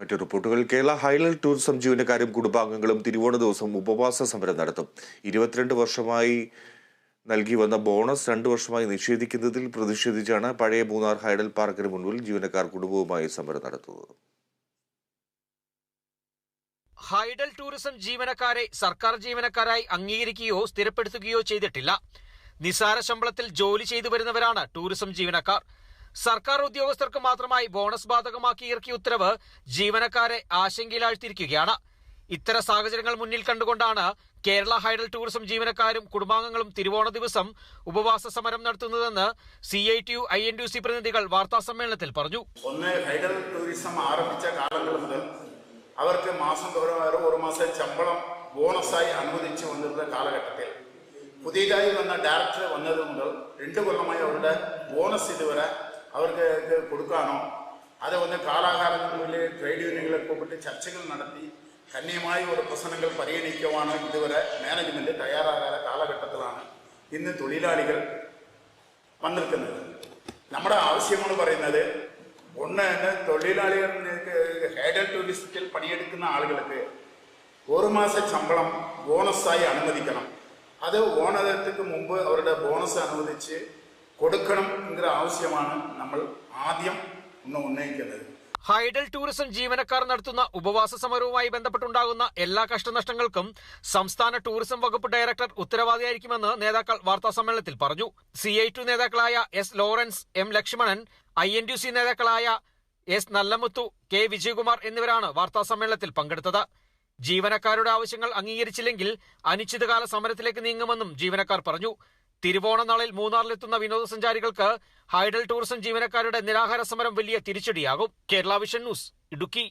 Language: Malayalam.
മറ്റു റിപ്പോർട്ടുകൾ. കേരള ഹൈലൈറ്റ് ടൂറിസം ജീവനക്കാരും കുടുംബാംഗങ്ങളും തിരുവോണ ദിവസം ഉപവാസ സമരം നടത്തും. ഇരുപത്തിരണ്ട് വർഷമായി നൽകി വന്ന ബോണസ് രണ്ടു വർഷമായി നിഷേധിക്കുന്നതിൽ പ്രതിഷേധിച്ചാണ് പഴയ മൂന്നാർ ഹൈഡൽ പാർക്കിന് മുൻപിൽ ജീവനക്കാർ കുടുംബവുമായി സമരം നടത്തുന്നത്. ഹൈഡൽ ടൂറിസം ജീവനക്കാരെ സർക്കാർ ജീവനക്കാരായി അംഗീകരിക്കുകയോ സ്ഥിരപ്പെടുത്തുകയോ ചെയ്തിട്ടില്ല. നിസാര ശമ്പളത്തിൽ ജോലി ചെയ്തു വരുന്നവരാണ് ടൂറിസം ജീവനക്കാർ. സർക്കാർ ഉദ്യോഗസ്ഥർക്ക് മാത്രമായി ബോണസ് ബാധകമാക്കി ഇറക്കിയ ഉത്തരവ് ജീവനക്കാരെ ആശങ്കയിലാഴ്ത്തിയിരിക്കുകയാണ്. ഇത്തരം സാഹചര്യങ്ങൾ മുന്നിൽ കണ്ടുകൊണ്ടാണ് കേരള ഹൈഡൽ ടൂറിസം ജീവനക്കാരും കുടുംബാംഗങ്ങളും തിരുവോണ ദിവസം ഉപവാസ സമരം നടത്തുന്നതെന്ന് C I T U I N T U പ്രതിനിധികൾ വാർത്താ സമ്മേളനത്തിൽ പറഞ്ഞു. ഒന്ന് ഹൈഡൽ ടൂറിസം ആരംഭിച്ച കാലങ്ങൾ മുതൽ അവർക്ക് മാസം തോറും ഒരു മാസം ശമ്പളം ബോണസായി അനുവദിച്ചു വന്നിരുന്ന കാലഘട്ടത്തിൽ പുതിയതായി വന്ന ഡയറക്ടർ വന്നത് മുതൽ രണ്ടു കൊല്ലമായി അവരുടെ ബോണസ് ഇതുവരെ അവർക്ക് കൊടുക്കാനോ അത് ഒന്ന് കാലാകാലങ്ങളിൽ ട്രേഡ് യൂണിയനുകളെ കൂപ്പിട്ട് ചർച്ചകൾ നടത്തി കന്യമായ ഒരു പ്രശ്നങ്ങൾ പരിഗണിക്കുവാണ് ഇതുവരെ മാനേജ്മെന്റ് തയ്യാറാകാത്ത കാലഘട്ടത്തിലാണ് ഇന്ന് തൊഴിലാളികൾ വന്നിരിക്കുന്നത്. നമ്മുടെ ആവശ്യമെന്ന് പറയുന്നത് ഒന്ന് തൊഴിലാളികൾക്ക് ഹൈഡൽ ടൂറിസത്തിൽ പണിയെടുക്കുന്ന ആളുകൾക്ക് ഒരു മാസ ശമ്പളം ബോണസായി അനുവദിക്കണം. അത് ഓണത്തിന് മുമ്പ് അവരുടെ ബോണസ് അനുവദിച്ച് കൊടുക്കണം എന്നൊരു ആവശ്യമാണ് നമ്മൾ ആദ്യം ഒന്ന് ഉന്നയിക്കുന്നത് ഹൈഡൽ ടൂറിസം ജീവനക്കാർ നടത്തുന്ന ഉപവാസ സമരവുമായി ബന്ധപ്പെട്ടുണ്ടാകുന്ന എല്ലാ കഷ്ടനഷ്ടങ്ങൾക്കും സംസ്ഥാന ടൂറിസം വകുപ്പ് ഡയറക്ടർ ഉത്തരവാദിയായിരിക്കുമെന്ന് നേതാക്കൾ വാർത്താ സമ്മേളനത്തിൽ പറഞ്ഞു. സി ഐ ടു നേതാക്കളായ S Lawrence M Lakshmanan I N C നേതാക്കളായ എസ് നല്ലമുത്തു കെ വിജയകുമാർ എന്നിവരാണ് വാർത്താ സമ്മേളനത്തിൽ പങ്കെടുത്തത്. ജീവനക്കാരുടെ ആവശ്യങ്ങൾ അംഗീകരിച്ചില്ലെങ്കിൽ അനിശ്ചിതകാല സമരത്തിലേക്ക് നീങ്ങുമെന്നും ജീവനക്കാർ പറഞ്ഞു. തിരുവോണ നാളിൽ മൂന്നാറിലെത്തുന്ന വിനോദസഞ്ചാരികൾക്ക് ഹൈഡൽ ടൂറിസം ജീവനക്കാരുടെ നിരാഹാര സമരം വലിയ തിരിച്ചടിയാകും. Kerala vision news Idukki.